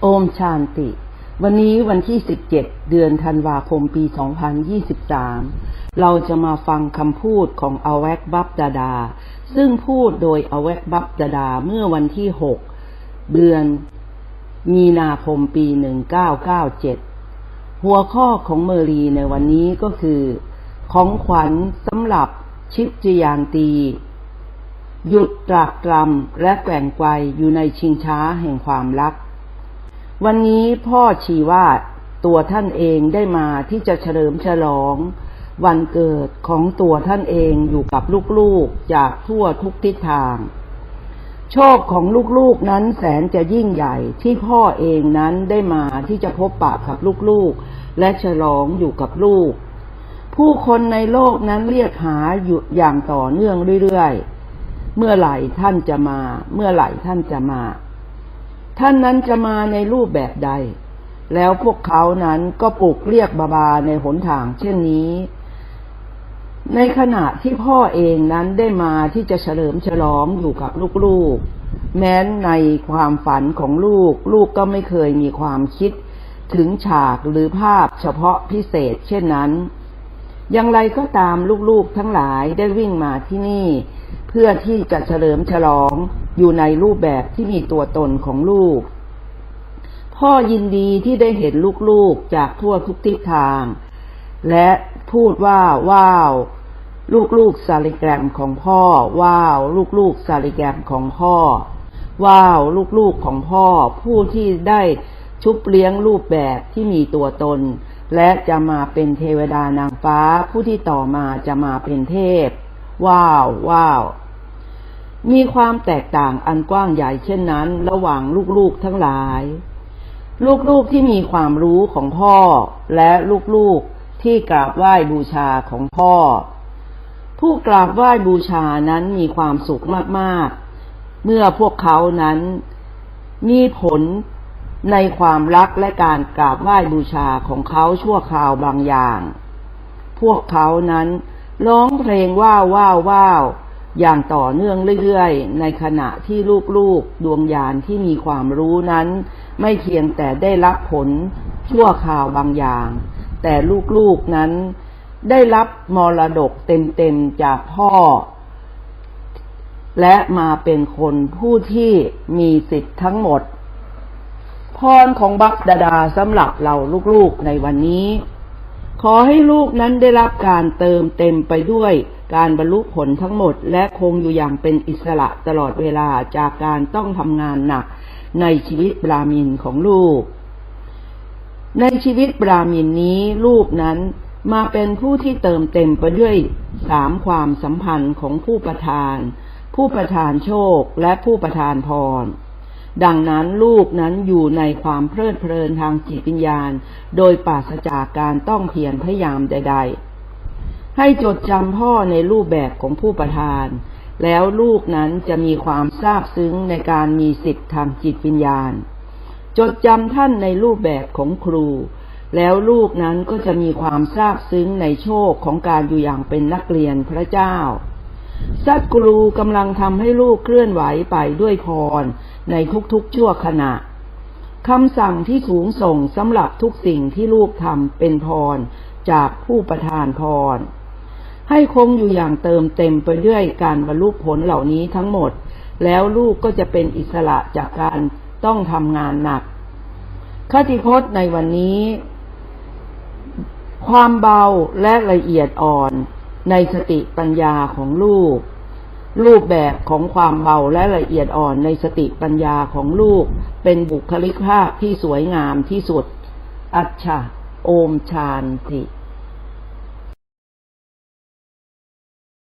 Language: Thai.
โอมชานติ วันนี้วันที่ 17 เดือนธันวาคมปี 2023 เราจะมาฟังคำพูดของอเวกบับดาดา ซึ่งพูดโดยอเวกบับดาดาเมื่อวันที่ 6 เดือนมีนาคมปี 1997 หัวข้อของเมอรีในวันนี้ก็คือ ของขวัญสำหรับชิปจิยานตี หยุดตรากตรำและแกว่งไกวอยู่ในชิงช้าแห่งความรัก วันนี้พ่อชีว่าตัวท่านเองได้มาที่จะเฉลิมฉลอง วันเกิดของตัวท่านเองอยู่กับลูกๆจากทั่วทุกทิศทาง โชคของลูกๆนั้นแสนจะยิ่งใหญ่ที่พ่อเองนั้นได้มาที่จะพบปะกับลูกๆ และฉลองอยู่กับลูก ผู้คนในโลกนั้นเรียกหาอยู่อย่างต่อเนื่องเรื่อยๆ เมื่อไหร่ท่านจะมา เมื่อไหร่ท่านจะมา ท่านนั้นจะมาในรูปแบบใด แล้วพวกเขานั้นก็ปลุกเรียกบาบาในหนทางเช่นนี้ ในขณะที่พ่อเองนั้นได้มาที่จะเฉลิมฉลองอยู่กับลูกๆ แม้นในความฝันของลูก ลูกก็ไม่เคยมีความคิดถึงฉากหรือภาพเฉพาะพิเศษเช่นนั้น อย่างไรก็ตามลูกๆทั้งหลายได้วิ่งมาที่นี่ เพื่อที่จะเฉลิมฉลอง อยู่ในรูปแบบที่มีตัวตนของลูก พ่อยินดีที่ได้เห็นลูกๆจากทั่วทุกทิศทาง และพูดว่าว้าว ลูกๆซาลิแกรมของพ่อ ว้าว ลูกๆซาลิแกรมของพ่อ ว้าว ลูกๆของพ่อ ผู้ที่ได้ชุบเลี้ยงรูปแบบที่มีตัวตน และจะมาเป็นเทวดานางฟ้าผู้ที่ต่อมาจะมาเป็นเทพ ว้าว ว้าว มีความแตกต่างอันกว้างใหญ่เช่นนั้น ระหว่างลูกๆทั้งหลาย ลูกๆที่มีความรู้ของพ่อ และลูกๆที่กราบไหว้บูชาของพ่อ ผู้กราบไหว้บูชานั้นมีความสุขมากๆ เมื่อพวกเขานั้นมีผลในความรักและการกราบไหว้บูชาของเขาชั่วคราวบางอย่าง พวกเขานั้นร้องเพลงว้าวว้าวว้าว อย่างต่อเนื่องเรื่อยๆ ในขณะที่ลูกๆ ดวงญาณที่มีความรู้นั้น ไม่เพียงแต่ได้รับผลชั่วคราวบางอย่าง แต่ลูกๆนั้นได้รับมรดกเต็มๆจากพ่อ และมาเป็นคนผู้ที่มีสิทธิ์ทั้งหมด พรของบักดาดาสำหรับเราลูกๆในวันนี้ ขอให้ลูกนั้นได้รับการเติมเต็มไปด้วย การบรรลุผลทั้งหมด และคงอยู่อย่างเป็นอิสระตลอดเวลาจากการต้องทำงานหนักในชีวิตบรามินของลูก ในชีวิตบรามินนี้ลูกนั้นมาเป็นผู้ที่เติมเต็มไปด้วยสามความสัมพันธ์ของผู้ประทาน ผู้ประทานโชคและผู้ประทานพร ดังนั้นลูกนั้นอยู่ในความเพลิดเพลินทางจิตวิญญาณ โดยปราศจากการต้องเพียรพยายามใด ๆ ให้จดจำพ่อในรูปแบบของผู้ประทาน แล้วลูกนั้นจะมีความซาบซึ้งในการมีสิทธิทางจิตวิญญาณ จดจำท่านในรูปแบบของครู แล้วลูกนั้นก็จะมีความซาบซึ้งในโชคของการอยู่อย่างเป็นนักเรียนพระเจ้าสัตครูกำลังทำให้ลูกเคลื่อนไหวไปด้วยพรในทุกๆชั่วขณะคำสั่งที่สูงส่งสำหรับทุกสิ่งที่ลูกทำเป็นพรจากผู้ประทานพร ให้คงอยู่อย่างเติมเต็มไปด้วยการบรรลุผลเหล่านี้ทั้งหมด แล้วลูกก็จะเป็นอิสระจากการต้องทำงานหนักคติพจน์ในวันนี้ ความเบาและละเอียดอ่อนในสติปัญญาของลูก รูปแบบของความเบาและละเอียดอ่อนในสติปัญญาของลูก เป็นบุคลิกภาพที่สวยงามที่สุด อัจฉาโอมชานติ